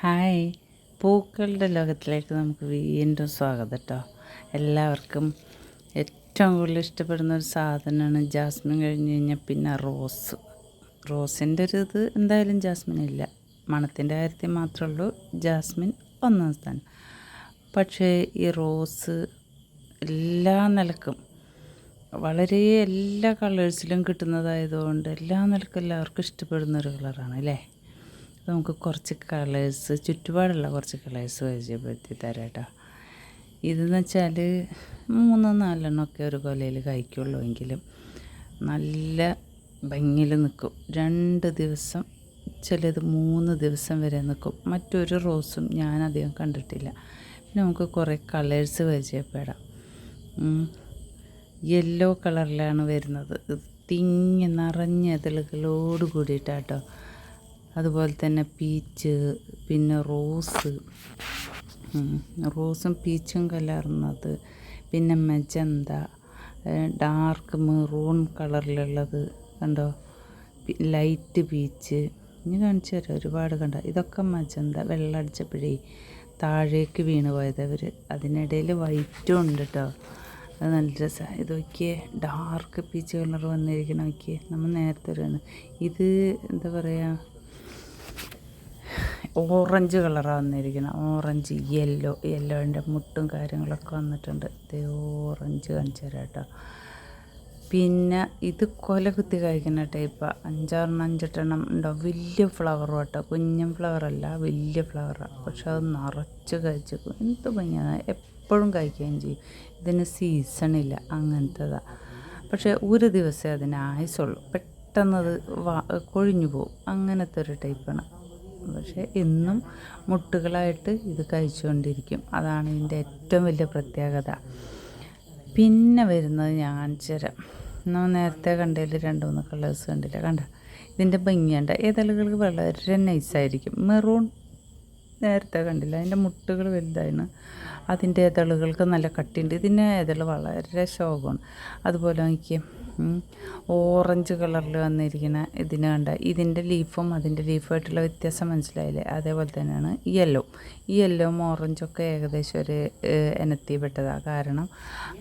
Hi. പൂക്കളുടെ ലോകത്തിലേക്ക് നമുക്ക് വീണ്ടും സ്വാഗതം കേട്ടോ എല്ലാവർക്കും ഏറ്റവും കൂടുതൽ ഇഷ്ടപ്പെടുന്ന ഒരു സാധനമാണ് ജാസ്മിൻ കഴിഞ്ഞ് കഴിഞ്ഞാൽ പിന്നെ റോസ്. റോസിന്റെ ഒരു ഇത് എന്തായാലും ജാസ്മിൻ ഇല്ല. മണത്തിന്റെ കാര്യത്തിൽ മാത്രമേ ഉള്ളൂ ജാസ്മിൻ ഒന്നാം സ്ഥാനം. പക്ഷേ ഈ റോസ് എല്ലാ നിലക്കും വളരെ എല്ലാ കളേഴ്സിലും കിട്ടുന്നതായതുകൊണ്ട് എല്ലാ നിലക്കും എല്ലാവർക്കും ഇഷ്ടപ്പെടുന്ന ഒരു കളറാണ് അല്ലേ? അപ്പോൾ നമുക്ക് കുറച്ച് കളേഴ്സ് ചുറ്റുപാടുള്ള കുറച്ച് കളേഴ്സ് പരിചയപ്പെടുത്തി തരാം കേട്ടോ ഇതെന്ന് വെച്ചാൽ മൂന്നോ നാലെണ്ണം ഒക്കെ ഒരു കൊലയിൽ കഴിക്കുള്ളൂ എങ്കിലും നല്ല ഭംഗിയിൽ നിൽക്കും. രണ്ട് ദിവസം ചിലത് മൂന്ന് ദിവസം വരെ നിൽക്കും. മറ്റൊരു റോസും ഞാൻ അധികം കണ്ടിട്ടില്ല. പിന്നെ നമുക്ക് കുറേ കളേഴ്സ് പരിചയപ്പെടാം. യെല്ലോ കളറിലാണ് വരുന്നത്. തിങ്ങി നിറഞ്ഞ ഇതളുകളോട് കൂടിയിട്ടാട്ടോ അതുപോലെ തന്നെ പീച്ച് പിന്നെ റോസ് റോസും പീച്ചും കലർന്നത്. പിന്നെ മെജന്ത ഡാർക്ക് മെറൂൺ കളറിലുള്ളത് കണ്ടോ? ലൈറ്റ് പീച്ച് ഇനി കാണിച്ചു തരാം ഒരുപാട് കണ്ട? ഇതൊക്കെ മജന്ത വെള്ളം അടിച്ചപ്പോഴേ താഴേക്ക് വീണ് പോയത് അവർ അതിനിടയിൽ വൈറ്റും ഉണ്ട് കേട്ടോ അത് നല്ല രസമാണ് ഇത് നോക്കിയേ ഡാർക്ക് പീച്ച് കളർ വന്നിരിക്കണം നോക്കിയേ. നമ്മൾ നേരത്തെ ഒരു ഇത് എന്താ പറയുക ഓറഞ്ച് കളറാണ് വന്നിരിക്കുന്നത് ഓറഞ്ച് യെല്ലോ യെല്ലോന്റെ മുട്ടും കാര്യങ്ങളൊക്കെ വന്നിട്ടുണ്ട്. ഇത് ഓറഞ്ച് കാണിച്ചു പിന്നെ ഇത് കൊല കുത്തി കഴിക്കുന്ന ടൈപ്പാണ് അഞ്ചാറെണ്ണം അഞ്ചെട്ടെണ്ണം ഉണ്ടാവും വലിയ ഫ്ലവർ കേട്ടോ. കുഞ്ഞൻ ഫ്ലവറല്ല വലിയ ഫ്ലവറാണ് പക്ഷെ അത് നിറച്ച് കഴിച്ചു എന്ത് ഭംഗിയാണ് എപ്പോഴും കഴിക്കുകയും ചെയ്യും. ഇതിന് സീസണില്ല അങ്ങനത്തേതാണ് പക്ഷേ ഒരു ദിവസമേ അതിന് ആയുസുള്ളൂ. പെട്ടെന്നത് കൊഴിഞ്ഞു പോകും അങ്ങനത്തെ ഒരു ടൈപ്പാണ് പക്ഷേ എന്നും മുട്ടുകളായിട്ട് ഇത് കഴിച്ചുകൊണ്ടിരിക്കും. അതാണ് ഇതിന്റെ ഏറ്റവും വലിയ പ്രത്യേകത. പിന്നെ വരുന്നത് ഞാൻ തരാം നമ്മൾ നേരത്തെ കണ്ടതിൽ രണ്ട് മൂന്ന് കളേഴ്സ് കണ്ടില്ല? കണ്ട? ഇതിന്റെ ഭംഗിയുണ്ട് ഏതളുകൾക്ക് വളരെ നൈസായിരിക്കും മെറൂൺ നേരത്തെ കണ്ടില്ല? അതിന്റെ മുട്ടുകൾ വലുതായിരുന്നു അതിന്റെ ഏതളുകൾക്ക് നല്ല കട്ടിയുണ്ട്. ഇതിന്റെ ഏതൾ വളരെ ശോകമാണ്. അതുപോലെ എനിക്ക് ഓറഞ്ച് കളറിൽ വന്നിരിക്കുന്ന ഇതിന് കണ്ട ഇതിന്റെ ലീഫും അതിന്റെ ലീഫുമായിട്ടുള്ള വ്യത്യാസം മനസ്സിലായില്ലേ? അതേപോലെ തന്നെയാണ് യെല്ലോ ഈ യെല്ലോവും ഓറഞ്ചൊക്കെ ഏകദേശം ഒരു ഇനത്തിൽപ്പെട്ടതാണ് കാരണം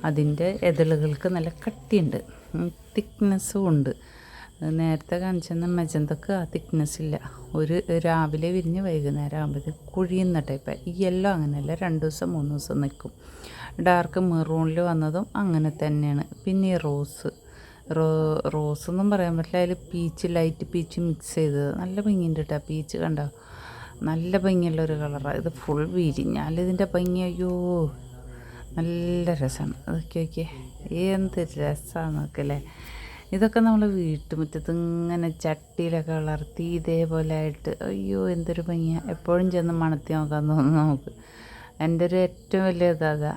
അതിന്റെ എതിളുകൾക്ക് നല്ല കട്ടിയുണ്ട്. തിക്നെസ്സും ഉണ്ട്. നേരത്തെ കാണിച്ചെന്ന മെജന്തക്ക് ആ തിക്നെസ് ഇല്ല. ഒരു രാവിലെ വിരിഞ്ഞ് വൈകുന്നേരം ആകുമ്പോഴത്തേക്ക് കുഴിയുന്ന ടൈപ്പ് ഈ യെല്ലോ അങ്ങനെയല്ല രണ്ട് ദിവസം മൂന്ന് ദിവസം നിൽക്കും. ഡാർക്ക് മെറൂണിൽ വന്നതും അങ്ങനെ തന്നെയാണ്. പിന്നെ റോസ് റോ റോസ് ഒന്നും പറയാൻ പറ്റില്ല. അതിൽ പീച്ച് ലൈറ്റ് പീച്ച് മിക്സ് ചെയ്തത് നല്ല ഭംഗിയുണ്ട് കേട്ടോ പീച്ച് കണ്ടോ? നല്ല ഭംഗിയുള്ള ഒരു കളറാണ് ഇത് ഫുൾ വിരിഞ്ഞാൽ ഇതിന്റെ ഭംഗി അയ്യോ. നല്ല രസമാണ് അതൊക്കെ ഓക്കെ എന്ത് രസമാണ് നോക്കല്ലേ. ഇതൊക്കെ നമ്മൾ വീട്ടുമുറ്റത്ത് ഇങ്ങനെ ചട്ടിയിലൊക്കെ വളർത്തി ഇതേപോലെ ആയിട്ട്. അയ്യോ എന്തൊരു ഭംഗിയാണ് എപ്പോഴും ചെന്ന് മണത്തി നോക്കാൻ തോന്നുന്നു നമുക്ക്. എന്റെ ഒരു ഏറ്റവും വലിയ ഇതാ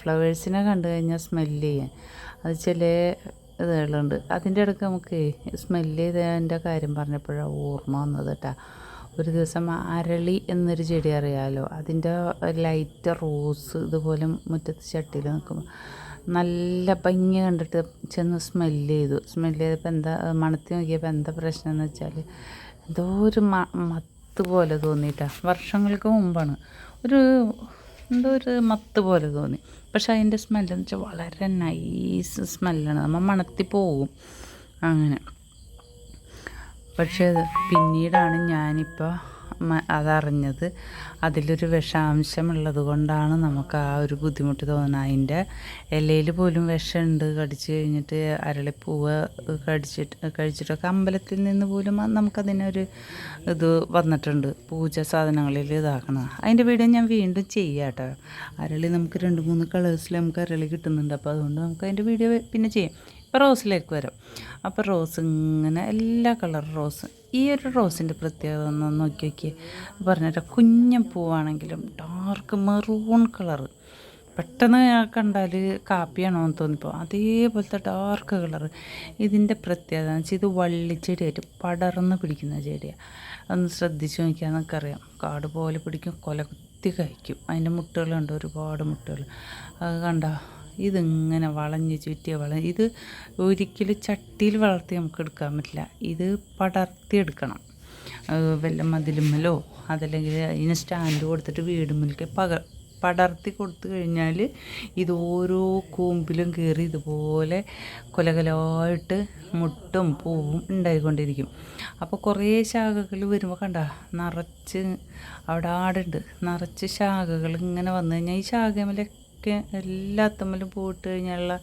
ഫ്ലവേഴ്സിനെ കണ്ടു കഴിഞ്ഞാൽ സ്മെല്ല് ചെയ്യാൻ അത് ചില ഇതുകളുണ്ട് അതിന്റെ ഇടയ്ക്ക് നമുക്ക് സ്മെല്ല് ചെയ്തതിന്റെ കാര്യം പറഞ്ഞപ്പോഴാണ് ഓർമ്മ വന്നത് കേട്ടോ. ഒരു ദിവസം അരളി എന്നൊരു ചെടി അറിയാമല്ലോ അതിന്റെ ലൈറ്റ് റോസ് ഇതുപോലെ മുറ്റത്ത് ചട്ടിയിൽ നിൽക്കുമ്പോൾ നല്ല ഭംഗി കണ്ടിട്ട് ചെന്ന് സ്മെല്ല് ചെയ്തു. സ്മെല്ല് ചെയ്തപ്പോൾ എന്താ മണത്തി നോക്കിയപ്പോൾ എന്താ പ്രശ്നം എന്ന് വെച്ചാൽ എന്തോ ഒരു മ മത്ത് പോലെ തോന്നിയിട്ടാണ് വർഷങ്ങൾക്ക് മുമ്പാണ്. ഒരു എന്തോ ഒരു മത്ത് പോലെ തോന്നി. പക്ഷെ അതിന്റെ സ്മെല്ലെന്ന് വെച്ചാൽ വളരെ നൈസ് സ്മെല്ലാണ് നമ്മൾ മണത്തി പോകും അങ്ങനെ. പക്ഷേ പിന്നീടാണ് ഞാനിപ്പോൾ അതറിഞ്ഞത്. അതിലൊരു വിഷാംശമുള്ളത് കൊണ്ടാണ് നമുക്ക് ആ ഒരു ബുദ്ധിമുട്ട് തോന്നുന്നത്. അതിന്റെ ഇലയിൽ പോലും വിഷമുണ്ട്. കടിച്ചു കഴിഞ്ഞിട്ട് അരളിപ്പൂവ് കടിച്ചിട്ട് കഴിച്ചിട്ടൊക്കെ അമ്പലത്തിൽ നിന്ന് പോലും നമുക്കതിനൊരു ഇത് വന്നിട്ടുണ്ട്. പൂജ സാധനങ്ങളിൽ ഇതാക്കണം അതിന്റെ വീഡിയോ ഞാൻ വീണ്ടും ചെയ്യാം കേട്ടോ. അരളി നമുക്ക് രണ്ട് മൂന്ന് കളേഴ്സിൽ നമുക്ക് അരളി കിട്ടുന്നുണ്ട്. അപ്പോൾ അതുകൊണ്ട് നമുക്ക് അതിന്റെ വീഡിയോ പിന്നെ ചെയ്യാം. ഇപ്പോൾ റോസിലേക്ക് വരും. അപ്പോൾ റോസ് ഇങ്ങനെ എല്ലാ കളർ റോസ്. ഈ ഒരു റോസിന്റെ പ്രത്യേകത ഒന്ന് നോക്കി നോക്കി പറഞ്ഞിട്ട് കുഞ്ഞൻ പൂവാണെങ്കിലും ഡാർക്ക് മെറൂൺ കളറ് പെട്ടെന്ന് കണ്ടാൽ കാപ്പിയാണോ എന്ന് തോന്നിപ്പോൾ അതേപോലത്തെ ഡാർക്ക് കളർ ഇതിന്റെ പ്രത്യേകത എന്ന് വെച്ചാൽ ഇത് വള്ളിച്ചെടിയായിട്ട് പടർന്ന് പിടിക്കുന്ന ചെടിയാണ് ഒന്ന് ശ്രദ്ധിച്ചു നോക്കിയാൽ നമുക്കറിയാം കാട് പോലെ പിടിക്കും കൊല കുത്തി കഴിക്കും. അതിന്റെ മുട്ടുകളുണ്ട് ഒരുപാട് മുട്ടകൾ. അത് കണ്ടോ ഇതിങ്ങനെ വളഞ്ഞ് ചുറ്റിയ വള ഇത് ഒരിക്കലും ചട്ടിയിൽ വളർത്തി നമുക്ക് എടുക്കാൻ പറ്റില്ല. ഇത് പടർത്തി എടുക്കണം വല്ല മതിലുമ്മലോ അതല്ലെങ്കിൽ അതിന് സ്റ്റാൻഡ് കൊടുത്തിട്ട് വീടുമ്മലേക്ക് പക പടർത്തി കൊടുത്തു കഴിഞ്ഞാൽ ഇത് ഓരോ കൂമ്പിലും കയറി ഇതുപോലെ കൊലകലായിട്ട് മുട്ടും പൂവും ഉണ്ടായിക്കൊണ്ടിരിക്കും. അപ്പോൾ കുറേ ശാഖകൾ വരുമ്പോൾ കണ്ട നിറച്ച് അവിടെ ആടുണ്ട്. നിറച്ച് ശാഖകൾ ഇങ്ങനെ വന്നു കഴിഞ്ഞാൽ ഈ ശാഖമലൊക്കെ എല്ലാത്തമ്മലും പോയിട്ട് കഴിഞ്ഞാലുള്ള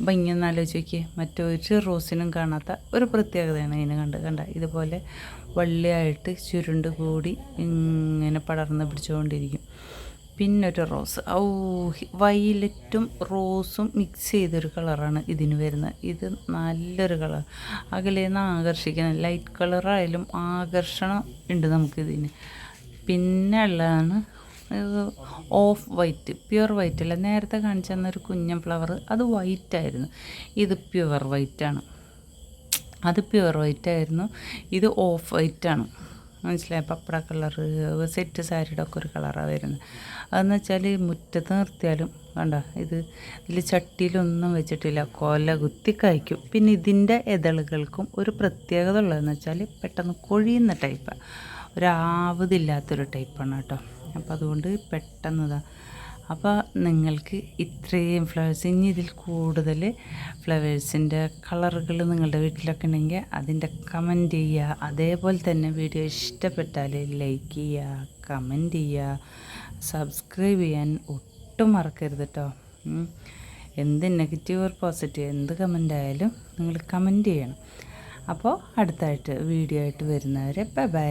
ഭംഗി ഒന്ന് ആലോചിച്ച് നോക്കിയേ. മറ്റൊരു റോസിനും കാണാത്ത ഒരു പ്രത്യേകതയാണ് അതിനെ കണ്ട്. കണ്ട ഇതുപോലെ വള്ളിയായിട്ട് ചുരുണ്ട് കൂടി ഇങ്ങനെ പടർന്ന് പിടിച്ചുകൊണ്ടിരിക്കും. പിന്നൊരു റോസ്. ഔ വയലറ്റും റോസും മിക്സ് ചെയ്തൊരു കളറാണ് ഇതിന് വരുന്നത്. ഇത് നല്ലൊരു കളർ. അകലേന്ന് ആകർഷിക്കുന്ന ലൈറ്റ് കളറായാലും ആകർഷണം ഉണ്ട് നമുക്കിതിന്. പിന്നെ ഉള്ളതാണ് ഓഫ് വൈറ്റ് പ്യുവർ വൈറ്റ് അല്ല. നേരത്തെ കാണിച്ചു തന്നൊരു കുഞ്ഞൻ ഫ്ലവർ അത് വൈറ്റ് ആയിരുന്നു. ഇത് പ്യുവർ ആണ്. അത് പ്യുവർ വൈറ്റ് ആയിരുന്നു. ഇത് ഓഫ് വൈറ്റ് ആണ്. മനസ്സിലായി? പപ്പട കളർ സെറ്റ് സാരിയുടെ ഒക്കെ ഒരു കളറാണ് വരുന്നത്. അതെന്ന് വെച്ചാൽ മുറ്റത്ത് നിർത്തിയാലും കണ്ട? ഇത് ഇതിൽ ചട്ടിയിലൊന്നും വെച്ചിട്ടില്ല. കൊല കുത്തി കഴിക്കും പിന്നെ ഇതിന്റെ ഇതളുകൾക്കും ഒരു പ്രത്യേകത ഉള്ളതെന്ന് വെച്ചാൽ പെട്ടെന്ന് കൊഴിയുന്ന ടൈപ്പാണ് ഒരാവതില്ലാത്തൊരു ടൈപ്പാണ് കേട്ടോ. അപ്പോൾ അതുകൊണ്ട് പെട്ടെന്ന് അപ്പോൾ നിങ്ങൾക്ക് ഇത്രയും ഫ്ലവേഴ്സ് ഇനി ഇതിൽ കൂടുതൽ ഫ്ലവേഴ്സിന്റെ കളറുകൾ നിങ്ങളുടെ വീട്ടിലൊക്കെ ഉണ്ടെങ്കിൽ അതിന്റെ കമന്റ് ചെയ്യുക. അതേപോലെ തന്നെ വീഡിയോ ഇഷ്ടപ്പെട്ടാൽ ലൈക്ക് ചെയ്യുക കമന്റ് ചെയ്യുക സബ്സ്ക്രൈബ് ചെയ്യാൻ ഒട്ടും മറക്കരുത് കേട്ടോ എന്ത് നെഗറ്റീവ് ഓർ പോസിറ്റീവ് എന്ത് കമന്റ് ആയാലും നിങ്ങൾ കമന്റ് ചെയ്യണം. അപ്പോൾ അടുത്തായിട്ട് വീഡിയോ ആയിട്ട് വരുന്നവരെ ബൈ ബൈ